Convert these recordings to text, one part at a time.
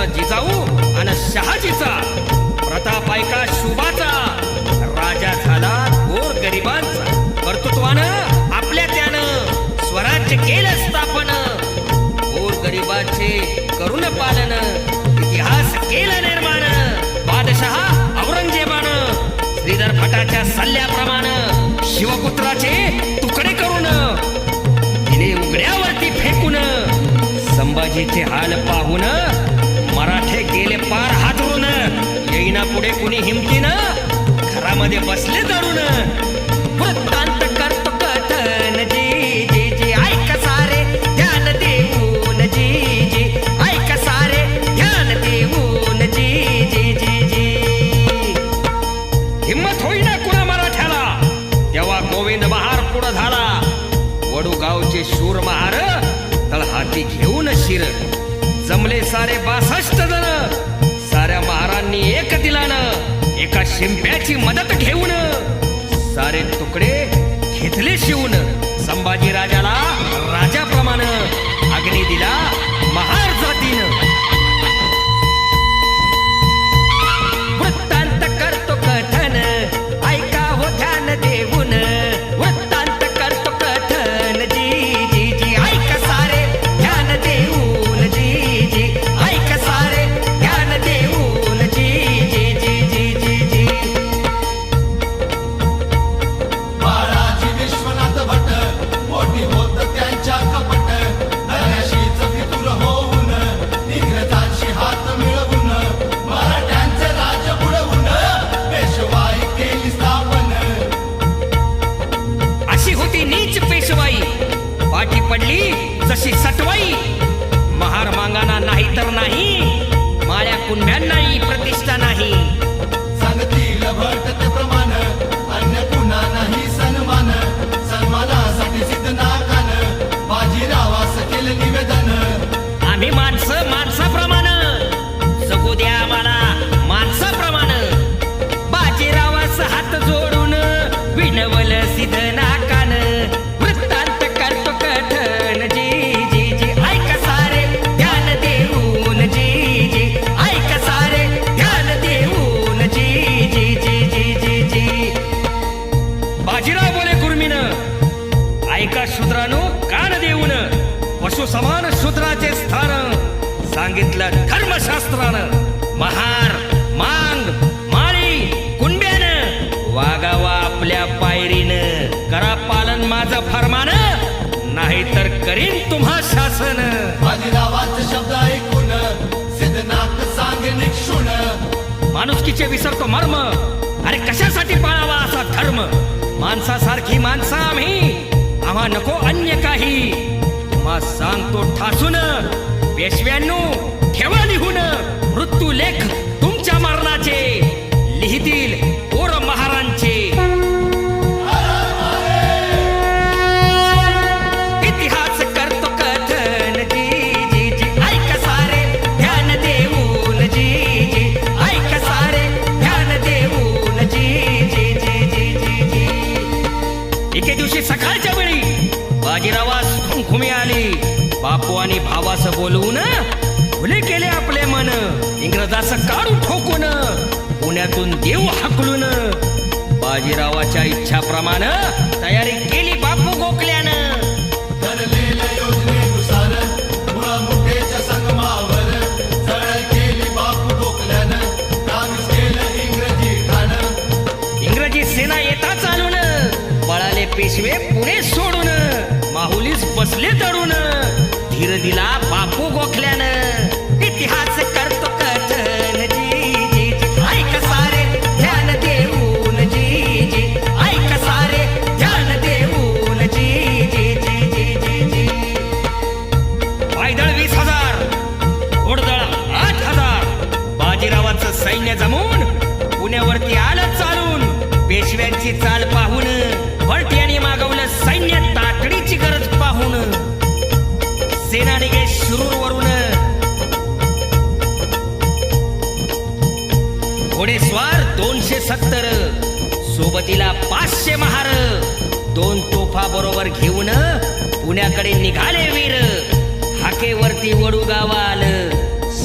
पुत्र जिजाऊ आणि शहाजीचा. प्रताप ऐका शुभाचा. राजा झाला गोर गरिबांचा. कर्तृत्वानं आपल्या त्यानं स्वराज्य केलं स्थापन. गोर गरिबाचे करुण पालन इतिहास केलं निर्माण. बादशहा औरंगजेबानं श्रीधर भटाच्या सल्ल्याप्रमाणे शिवपुत्राचे तुकडे करून तिने उघड्यावरती फेकून संभाजीचे हाल पाहून मराठे गेले पार हातरून येईना पुढे कुणी हिमतीनं? घरामध्ये बसले धरून वृत्तांत करतो कथन जी जी जी ऐक सारे ध्यान देऊन जी जी ऐक सारे ध्यान देऊन जी जी जी जी हिम्मत होईना कुणा मराठ्याला? तेव्हा गोविंद महार पुढं झाला. वडूगावचे शूर महार तळ हाती घेऊन शिर. जमले सारे बास शिंप्याची मदत घेऊन सारे तुकडे घेतले शिवून संभाजी राजाला काही प्रतिष्ठा नाही. धर्मशास्त्रानं महार मांग माळी कुंड्यानं वागावा आपल्या पायरीनं करा पालन माझं फरमान नाही तर करीन तुम्हा शासन. शब्द ऐकून सिद्धनाथ सांगे निक्षुण माणुसकीचे विसरतो मर्म. अरे कशासाठी पाळावा असा धर्म? माणसासारखी माणसं आम्ही. आम्हा नको अन्य काही. तुम्हा सांगतो ठासून. पेशव्यांनो ठेवा लिहून मृत्यू लेख तुमच्या मरणाचे. लिहितील ओर महारांचे इतिहास करतो कथन जी जी जी ऐक सारे ध्यान देऊन जी जी ऐक सारे ध्यान देऊन जी जी जी जी जी. जी एके दिवशी सकाळच्या वेळी बाजीरावास खुमखुमी आली. बापू आणि भावास बोलवून खुले केले आपले मन. इंग्रजाचं काढून ठोकून पुण्यातून देव हाकलून बाजीरावाच्या इच्छाप्रमाणे तयारी केली बापू गोखल्यानं. इंग्रजी सेना येता चालून पळाले पेशवे पुणे सोडून माहुलीस बसले दडून धीर दिला बापू गोखल्यानं. सैन्य जमून पुण्यावरती आलं चालून. पेशव्यांची चाल पाहून सत्तर सोबतीला पाचशे महार. दोन तोफा बरोबर घेऊन पुण्याकडे निघाले वीर. हाकेवरती वडू गावा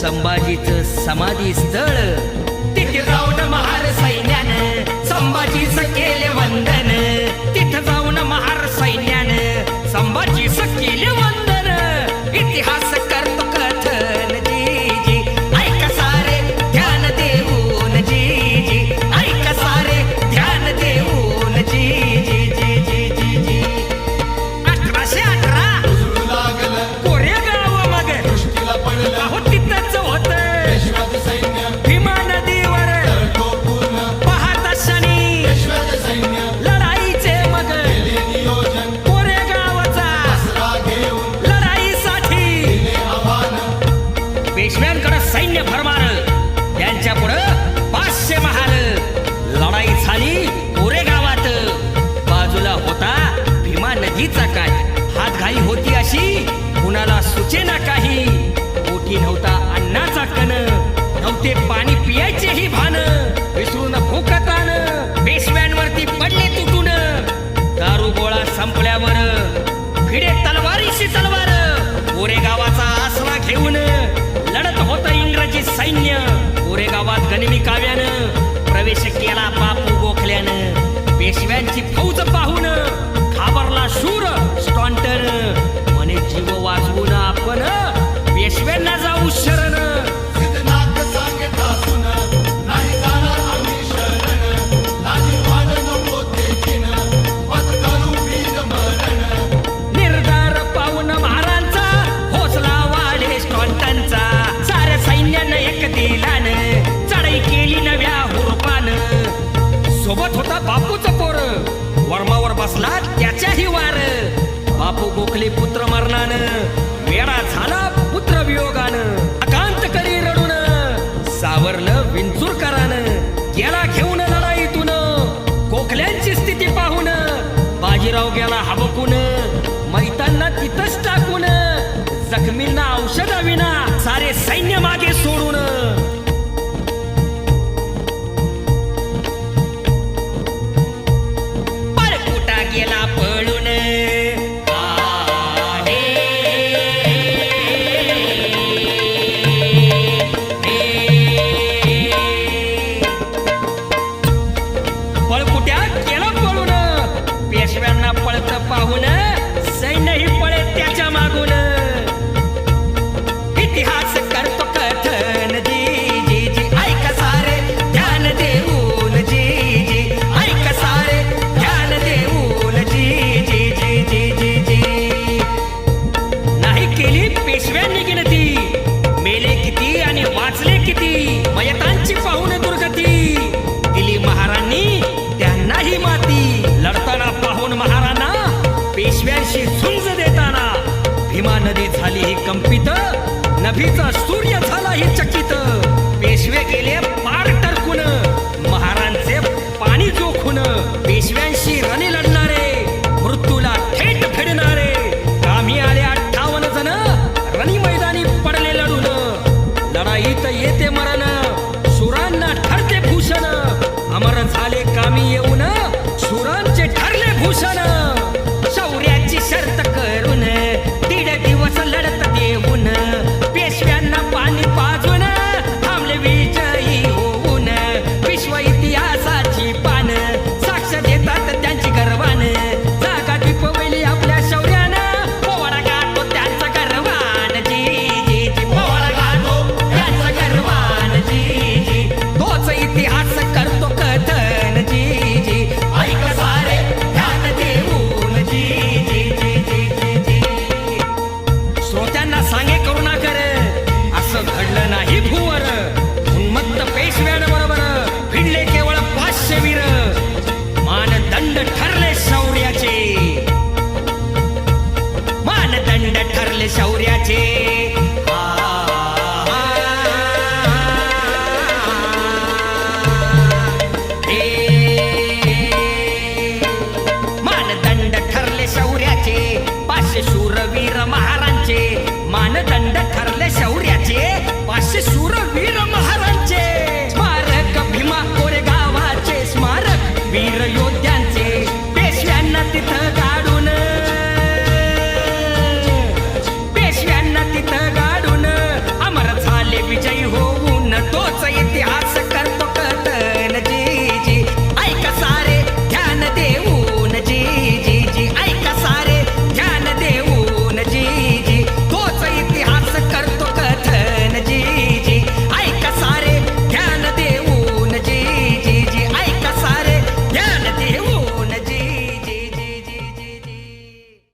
संभाजीच समाधी स्थळ. तिथे जाऊन महार सैन्यान संभाजी केले वंदन. तिथे जाऊन महार सैन्यान संभाजी केले वंदन. इतिहास कर